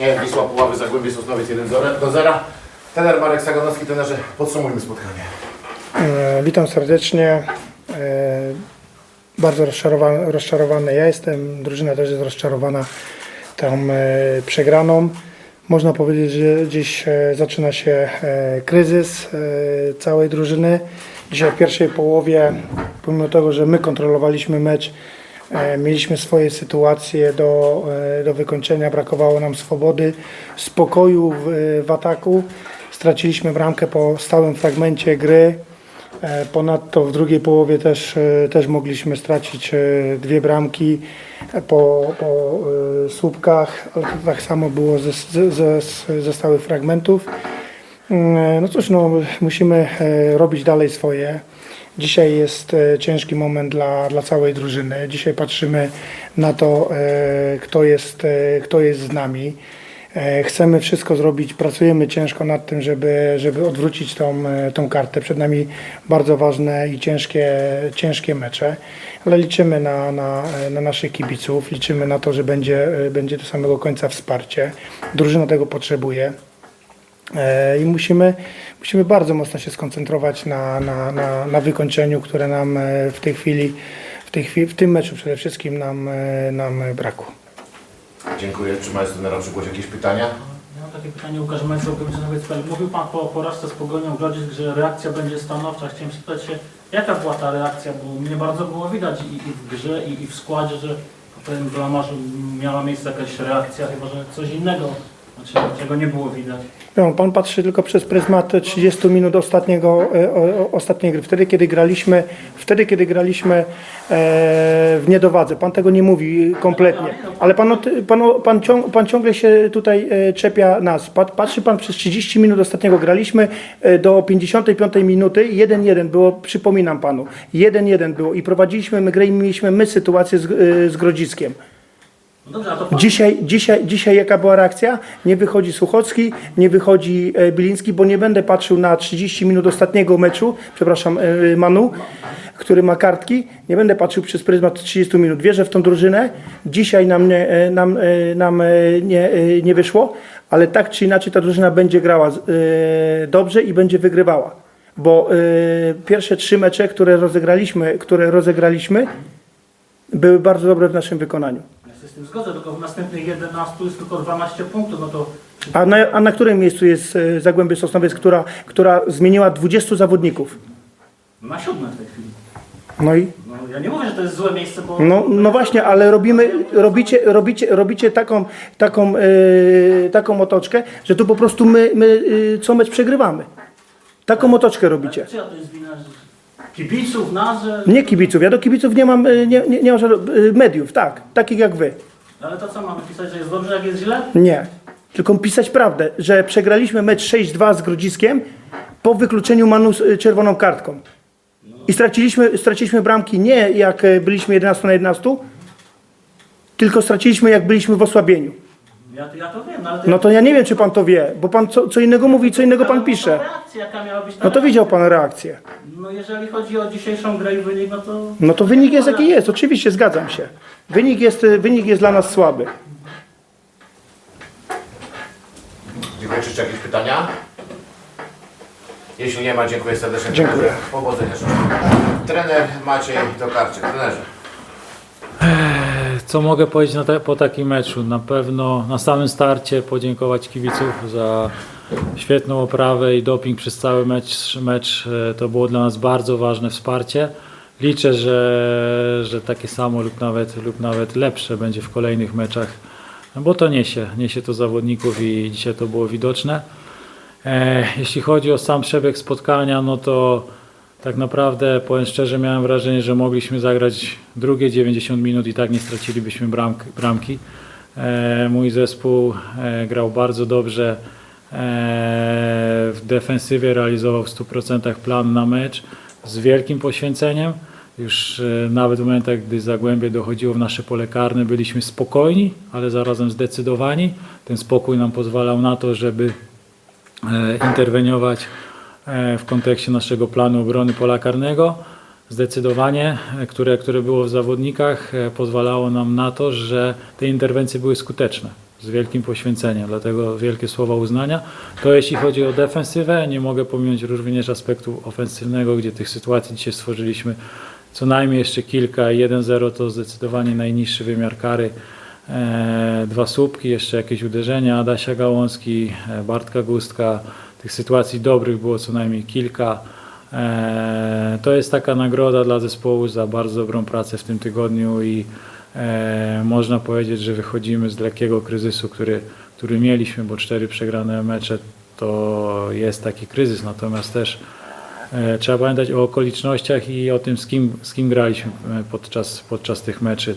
Wisła Puławy Zagłębie Sosnowiec 1 do 0. Trener Marek Saganowski, trenerze, podsumujmy spotkanie. E, Witam serdecznie. E, Bardzo rozczarowany, rozczarowany ja jestem. Drużyna też jest rozczarowana tą e, przegraną. Można powiedzieć, że dziś zaczyna się kryzys całej drużyny. Dzisiaj w pierwszej połowie, pomimo tego, że my kontrolowaliśmy mecz, mieliśmy swoje sytuacje do, e, do wykończenia, brakowało nam swobody, spokoju w, w ataku. Straciliśmy bramkę po stałym fragmencie gry. E, Ponadto w drugiej połowie też, e, też mogliśmy stracić e, dwie bramki po, po e, słupkach, tak samo było ze, ze, ze stałych fragmentów. Mm, No cóż, no, musimy e, robić dalej swoje. Dzisiaj jest e, ciężki moment dla, dla całej drużyny. Dzisiaj patrzymy na to, e, kto jest, kto jest z nami. Chcemy wszystko zrobić, pracujemy ciężko nad tym, żeby, żeby odwrócić tą, tą kartę. Przed nami bardzo ważne i ciężkie, ciężkie mecze, ale liczymy na, na, na naszych kibiców, liczymy na to, że będzie, będzie do samego końca wsparcie. Drużyna tego potrzebuje. E, I musimy, musimy bardzo mocno się skoncentrować na, na, na, na wykończeniu, które nam e, w tej chwili, w, tej chwili, w tym meczu przede wszystkim nam, e, nam brakło. Dziękuję. Czy Macie trenera przygłoś jakieś pytania? Ja mam takie pytanie Łukasz Majcov, Mówił Pan po porażce z Pogonią Grodzisk, że reakcja będzie stanowcza. Chciałem spytać się, jaka była ta reakcja, bo mnie bardzo było widać i, i w grze, i, i w składzie, że po tym blamarzu miała miejsce jakaś reakcja, chyba że coś innego, znaczy, czego nie było widać. No, pan patrzy tylko przez pryzmat 30 minut ostatniego, e, ostatniej gry. Wtedy, kiedy graliśmy, wtedy, kiedy graliśmy e, w niedowadze. Pan tego nie mówi kompletnie. Ale pan, pan, pan, ciąg, pan ciągle się tutaj e, czepia nas. Pat- Patrzy pan przez 30 minut ostatniego graliśmy e, do 55 minuty. 1-1 było, przypominam panu. 1-1 było i prowadziliśmy my grę i mieliśmy my sytuację z, e, z Grodziskiem. Dzisiaj, dzisiaj, dzisiaj jaka była reakcja? Nie wychodzi Suchocki, nie wychodzi e, Biliński, bo nie będę patrzył na 30 minut ostatniego meczu, przepraszam, e, Manu, który ma kartki, nie będę patrzył przez pryzmat 30 minut. Wierzę w tą drużynę. Dzisiaj nam, nie, e, nam, e, nam nie, nie wyszło, ale tak czy inaczej ta drużyna będzie grała dobrze i będzie wygrywała. Bo pierwsze trzy mecze, które rozegraliśmy, które rozegraliśmy, były bardzo dobre w naszym wykonaniu. Z tym zgodzę, tylko w następnych 11 jest tylko 12 punktów, no to A na, a na którym miejscu jest e, Zagłębie Sosnowiec, która, która zmieniła 20 zawodników? na siódme w tej chwili. No i No, ja nie mówię, że to jest złe miejsce, bo... no, no właśnie, ale robimy, robicie, robicie, robicie taką, taką, e, taką otoczkę, że tu po prostu my, my e, co mecz przegrywamy. Taką otoczkę robicie. Czyja to jest wina? że- Kibiców. Nie kibiców, ja do kibiców nie mam, e, nie, nie, nie mam żadnych, e, mediów, tak, takich jak wy. Ale to co, mamy pisać, że jest dobrze, jak jest źle? Nie. Tylko pisać prawdę, że przegraliśmy mecz 6-2 z Grodziskiem po wykluczeniu Manu z y, czerwoną kartką. I straciliśmy, straciliśmy bramki nie jak byliśmy 11 na 11, tylko straciliśmy jak byliśmy w osłabieniu. Ja, ja to wiem, no ale... To No to ja nie wiem, czy pan to wie, bo pan co, co innego mówi, co innego pan pisze. Reakcja, jaka miała być ta No to widział pan reakcję. No jeżeli chodzi o dzisiejszą grę i wynik, no to... No to wynik jest jaki jest, oczywiście zgadzam się. Wynik jest, y, wynik jest dla nas słaby. Dziękuję. Czy jeszcze jakieś pytania? Jeśli nie ma, dziękuję serdecznie. Dziękuję. Powodzenia. życzę. Trener Maciej Tokarczyk. Trenerze. Co mogę powiedzieć po takim meczu? Na pewno na samym starcie podziękować kibiców za świetną oprawę i doping przez cały mecz. mecz. E, To było dla nas bardzo ważne wsparcie. Liczę, że, że takie samo lub nawet, lub nawet lepsze będzie w kolejnych meczach, bo to niesie, niesie to zawodników i dzisiaj to było widoczne. E, jeśli chodzi o sam przebieg spotkania, no to tak naprawdę, powiem szczerze, miałem wrażenie, że mogliśmy zagrać drugie 90 minut i tak nie stracilibyśmy bramk, bramki. E, mój zespół e, grał bardzo dobrze. E, w defensywie realizował w 100% plan na mecz z wielkim poświęceniem. Już nawet w momentach, gdy Zagłębie dochodziło w nasze pole karne, byliśmy spokojni, ale zarazem zdecydowani. Ten spokój nam pozwalał na to, żeby interweniować w kontekście naszego planu obrony pola karnego. Zdecydowanie, e, które, które było w zawodnikach, e, pozwalało nam na to, że te interwencje były skuteczne. z wielkim poświęceniem, dlatego wielkie słowa uznania. To jeśli chodzi o defensywę, nie mogę pominąć również aspektu ofensywnego, gdzie tych sytuacji dzisiaj stworzyliśmy co najmniej jeszcze kilka. 1-0 to zdecydowanie najniższy wymiar kary. E, dwa słupki, jeszcze jakieś uderzenia Adasia Gałązki, e, Bartka Gustka. Tych sytuacji dobrych było co najmniej kilka. E, to jest taka nagroda dla zespołu za bardzo dobrą pracę w tym tygodniu i e, można powiedzieć, że wychodzimy z lekkiego kryzysu, który, który mieliśmy, bo cztery przegrane mecze to jest taki kryzys, natomiast też e, trzeba pamiętać o okolicznościach i o tym, z kim, z kim graliśmy podczas, podczas tych meczy.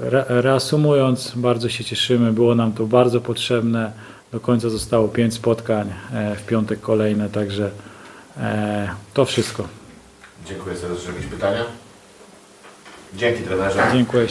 Re- Reasumując, bardzo się cieszymy, było nam to bardzo potrzebne. Do końca zostało pięć spotkań, e, w piątek kolejne, także e, to wszystko. Dziękuję serdecznie. Jakieś pytania? Dzięki trenerze. Dziękuję.